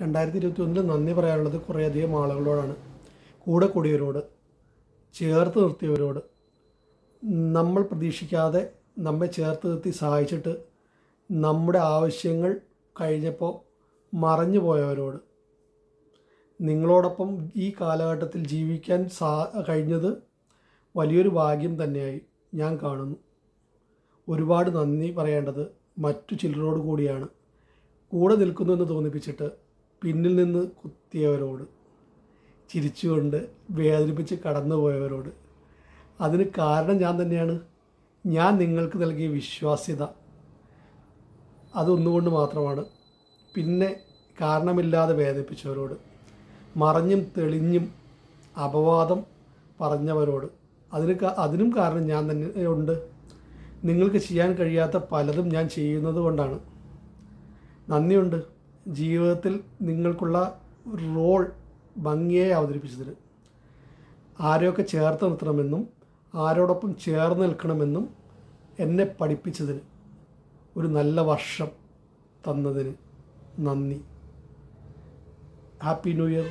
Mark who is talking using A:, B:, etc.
A: രണ്ടായിരത്തി ഇരുപത്തി ഒന്നിൽ നന്ദി പറയാനുള്ളത് കുറേയധികം ആളുകളോടാണ്. കൂടെ കൂടിയവരോട് ചേർത്ത് നിർത്തിയവരോട് നമ്മൾ പ്രതീക്ഷിക്കാതെ നമ്മെ ചേർത്ത് നിർത്തി സഹായിച്ചിട്ട് നമ്മുടെ ആവശ്യങ്ങൾ കഴിഞ്ഞപ്പോൾ മറഞ്ഞു പോയവരോട്. നിങ്ങളോടൊപ്പം ഈ കാലഘട്ടത്തിൽ ജീവിക്കാൻ സാ കഴിഞ്ഞത് വലിയൊരു ഭാഗ്യം തന്നെയായി ഞാൻ കാണുന്നു. ഒരുപാട് നന്ദി പറയേണ്ടത് മറ്റു ചിലരോട് കൂടിയാണ്. കൂടെ നിൽക്കുന്നുവെന്ന് തോന്നിപ്പിച്ചിട്ട് പിന്നിൽ നിന്ന് കുത്തിയവരോട് ചിരിച്ചുകൊണ്ട് വേദനിപ്പിച്ച് കടന്നുപോയവരോട്. അതിന് കാരണം ഞാൻ തന്നെയാണ്. ഞാൻ നിങ്ങൾക്ക് നൽകിയ വിശ്വാസ്യത. അതൊന്നുകൊണ്ട് മാത്രമാണ്. പിന്നെ കാരണമില്ലാതെ വേദനിപ്പിച്ചവരോട് മറഞ്ഞും തെളിഞ്ഞും അപവാദം പറഞ്ഞവരോട്. അതിന് അതിനും കാരണം ഞാൻ തന്നെ ഉണ്ട് നിങ്ങൾക്ക് ചെയ്യാൻ കഴിയാത്ത പലതും ഞാൻ ചെയ്യുന്നത് കൊണ്ടാണ്. നന്ദിയുണ്ട്. ജീവിതത്തിൽ നിങ്ങൾക്കുള്ള റോൾ ഭംഗിയായി അവതരിപ്പിച്ചതിന്. ആരെയൊക്കെ ചേർത്ത് നിർത്തണമെന്നും ആരോടൊപ്പം ചേർന്ന് നിൽക്കണമെന്നും എന്നെ പഠിപ്പിച്ചതിന് ഒരു നല്ല വർഷം തന്നതിന് നന്ദി. Happy new year